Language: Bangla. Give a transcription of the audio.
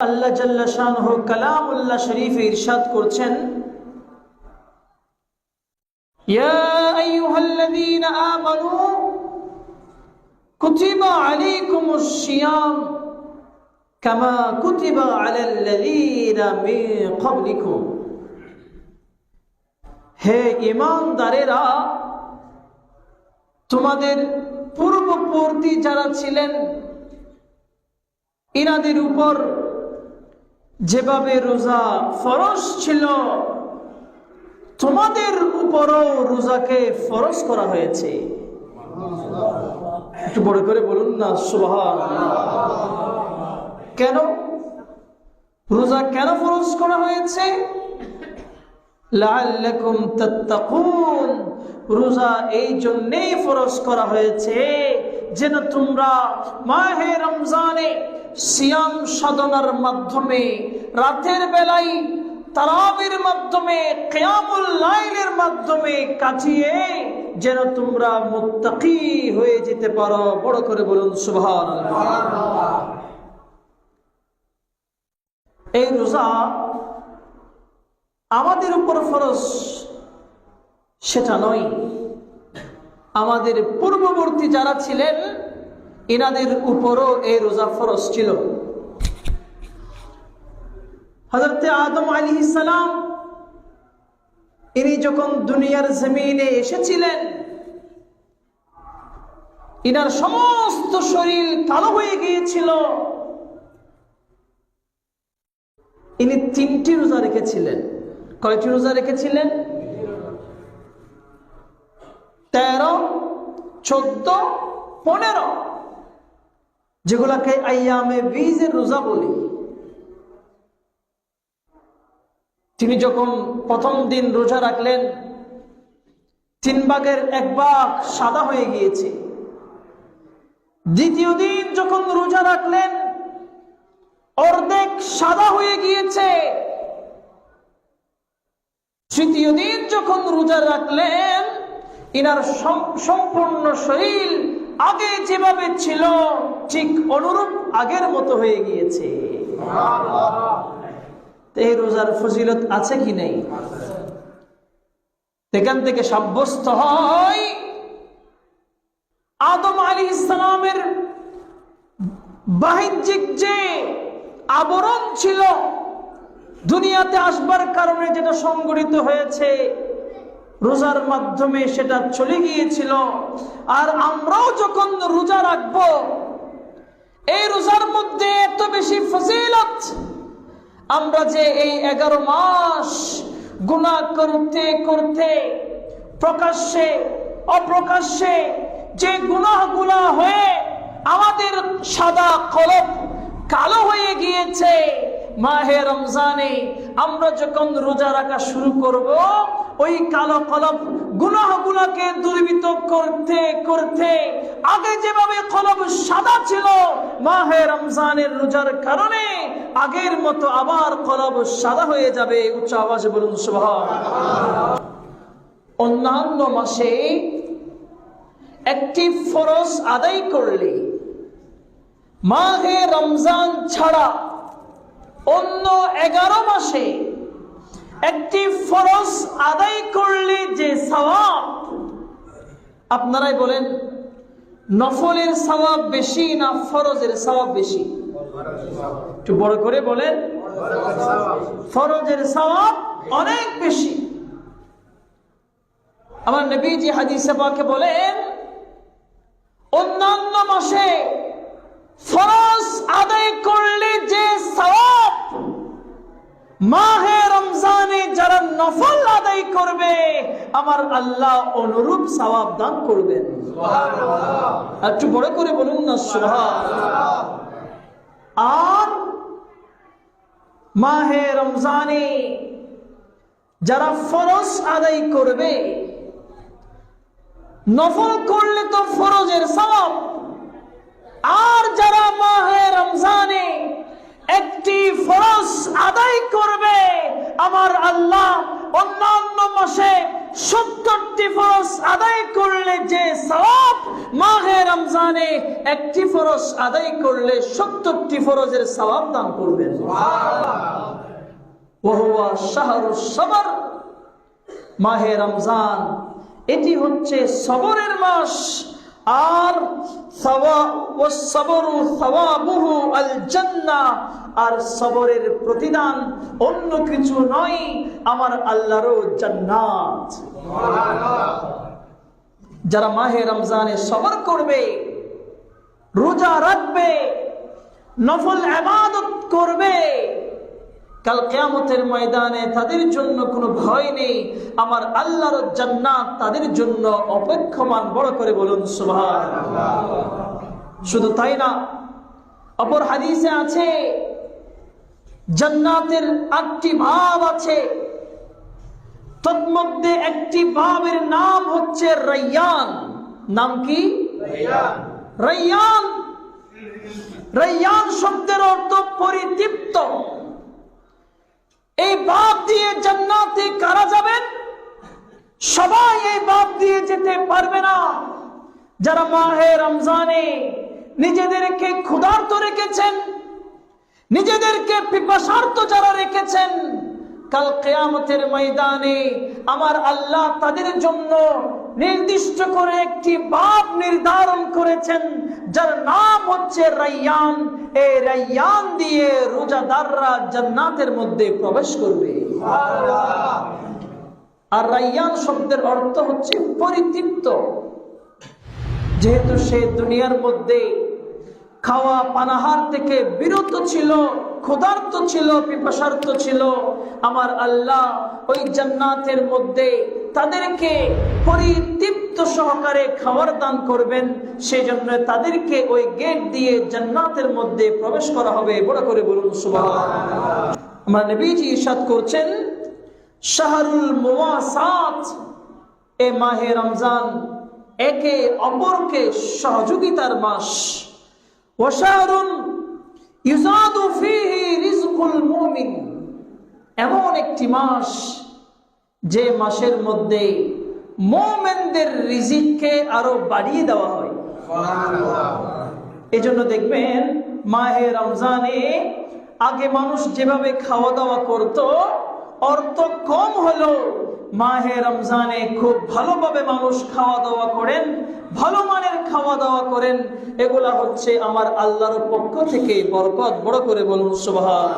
আল্লাহ জাল্লা শাহ কালামুল্লাহ শরীফে ইরশাদ করছেন يا أيها الذين آمنوا كتب عليكم الصيام كما كتب على الذين من قبلكم হে ইমানদারেরা তোমাদের পূর্ববর্তী যারা ছিলেন ইনাদের উপর যেভাবে রোজা ফরজ ছিল, তোমাদের উপরও রোজাকে ফরজ করা হয়েছে। একটু বড় করে বলুন না সুবহান কেন? রোজা কেন ফরজ করা হয়েছে? রোজা এই জন্যেই ফরজ করা হয়েছে যেন তোমরা মাহে রমজানে সিয়াম সাধনার মাধ্যমে, রাতের বেলায় তারাবির মাধ্যমে, কেয়ামুল লাইলের মাধ্যমে কাটিয়ে যেন তোমরা মুত্তাকি হয়ে যেতে পারো। বড় করে বলুন, সুবহানাল্লাহ। এই রোজা আমাদের উপর ফরজ, সেটা নয়। আমাদের পূর্ববর্তী যারা ছিলেন, এনাদের উপরও এই রোজা ফরজ ছিল। হজরতে আদম আলী সালাম, ইনি যখন দুনিয়ার জমিনে এসেছিলেন, ইনার সমস্ত শরীর কালো হয়ে গিয়েছিল। ইনি তিনটি রোজা রেখেছিলেন। কয়টি রোজা রেখেছিলেন? তেরো, চোদ্দ, পনেরো। যেগুলাকে আইয়ামে বীজের রোজা বলি। তিনি যখন প্রথম দিন রোজা রাখলেন, তিন ভাগের এক ভাগ সাদা হয়ে গিয়েছে। দ্বিতীয় দিন যখন রোজা রাখলেন, অর্ধেক সাদা হয়ে গিয়েছে। তৃতীয় দিন যখন রোজা রাখলেন ইনার সম্পূর্ণ শরীর আগে যেভাবে ছিল, ঠিক অনুরূপ আগের মতো হয়ে গিয়েছে। এই রোজার ফজিলত আছে কি নেই? এখান থেকে সাব্যস্ত হয়, আদম আলী ইসলামের বাহ্যিক যে আবরণ ছিল, দুনিয়াতে আসবার কারণে যেটা সংগঠিত হয়েছে রোজার মাধ্যমে সেটা চলে গিয়েছিল। আর আমরাও যখন রোজা রাখব, এই রোজার মধ্যে এত বেশি ফজিলত। আমরা যে এই এগারো মাস গুণা করতে করতে প্রকাশ্যে, অপ্রকাশ্যে যে গুনাহগুলা হয়ে আমাদের সাদা কলপ কালো হয়ে গিয়েছে মাহে রমজানে আমরা যখন রোজা রাখা শুরু করব, ওই কালো কলপ গুনাহগুলাকে দুর্বৃত করতে করতে, আগে যেভাবে কলব সাদা ছিল, মাহে রমজানের রোজার কারণে আগের মতো আবার কলব সাদা হয়ে যাবে। উচ্চ আওয়াজে বলুন সুবহান অন্যান্য মাসে একটি ফরজ আদায় করলে মাহে রমজান ছাড়া অন্য এগারো মাসে একটি ফরজ আদায় করলে যে সওয়াব, আপনারাই বলেন, নফলের সওয়াব বেশি না ফরজের সওয়াব বেশি? একটু বড় করে বলেন, ফরজের সওয়াব অনেক বেশি। আমার নবীজি হাদিসে পাকে বলেন, অন্যান্য মাসে ফরজ আদায় করলে যে সওয়াব মাহে রমজানে যারা নফল আদায় করবে আমার আল্লাহ অনুরূপ সওয়াব দান করবেন। একটু বড় করে বলুন না সুবহান আর মাহে রমজানে যারা ফরজ আদায় করবে নফল করলে তো ফরজের সওয়াব। আর যারা মাহে রমজানে একটি ফরজ আদায় করবে। আমার আল্লাহ অন্যান্য মাসে সত্তরটি ফরজ আদায় করলে যে সওয়াব মাহে রমজানে একটি ফরজ আদায় করলে সত্তরটি ফরজের সওয়াব দান করবেন। ওহুয়া সবর মাহে রমজান এটি হচ্ছে সবরের মাস। আর আর সবরের প্রতিদান অন্য কিছু নয়, আমার আল্লাহরও জান্নাত। যারা মাহে রমজানে সবর করবে, রোজা রাখবে, নফল আবাদত করবে কাল কেয়ামতের ময়দানে তাদের জন্য কোনো ভয় নেই। আমার আল্লাহর জান্নাত তাদের জন্য অপেক্ষমান বড় করে বলুন সুভাষ শুধু তাই না অপর হাদিসে আছে জান্নাতের আটটি ভাব আছে। তন্মধ্যে একটি ভাবের নাম হচ্ছে রাইয়ান। নাম কি? রাইয়ান। রাইয়ান শব্দের অর্থ পরিতৃপ্ত। এই বাপ দিয়ে জান্নাতে কারা যাবেন? সবাই এই বাপ দিয়ে যেতে পারবে না। যারা মাহে রমজানে নিজেদেরকে ক্ষুধার্ত রেখেছেন, নিজেদেরকে পিপাসার্থ যারা রেখেছেন কাল কেয়ামতের ময়দানে আমার আল্লাহ তাদের জন্য নির্দিষ্ট করে একটি বাপ নির্ধারণ করেছেন, যার নাম হচ্ছে রাইয়ান। এই রাইয়ান দিয়ে রোজাদাররা জান্নাতের মধ্যে প্রবেশ করবে। আর রাইয়ান শব্দের অর্থ হচ্ছে পরিতৃপ্ত। যেহেতু সে দুনিয়ার মধ্যে খাওয়া পানাহার থেকে বিরত ছিল ক্ষুধার্ত ছিল পিপাসার্থ ছিল। আমার আল্লাহ ওই জান্নাতের মধ্যে তাদেরকে পরিতৃপ্ত সহকারে খাবার দান করবেন। সেই জন্য তাদেরকে ওই গেট দিয়ে জান্নাতের মধ্যে প্রবেশ করা হবে। বড় করে বলুন সুবাহ আমার নবীজি ইরশাদ করছেন, শাহরুল মুওয়াসাত এ মাহে রমজান একে অপরকে সহযোগিতার মাস। ওয়াশাহরুন এমন একটি মাস যে মাসের মধ্যে মোমেনদের রিজিককে আরও বাড়িয়ে দেওয়া হয়। এজন্য দেখবেন মাহে রমজানে আগে মানুষ যেভাবে খাওয়া দাওয়া করত, অর্থ কম হলো মাহে রমজানে খুব ভালোভাবে মানুষ খাওয়া দাওয়া করেন, ভালো মানের খাওয়া দাওয়া করেন। এগুলা হচ্ছে আমার আল্লাহর পক্ষ থেকে বরকত বড় করে বলুন সুবহান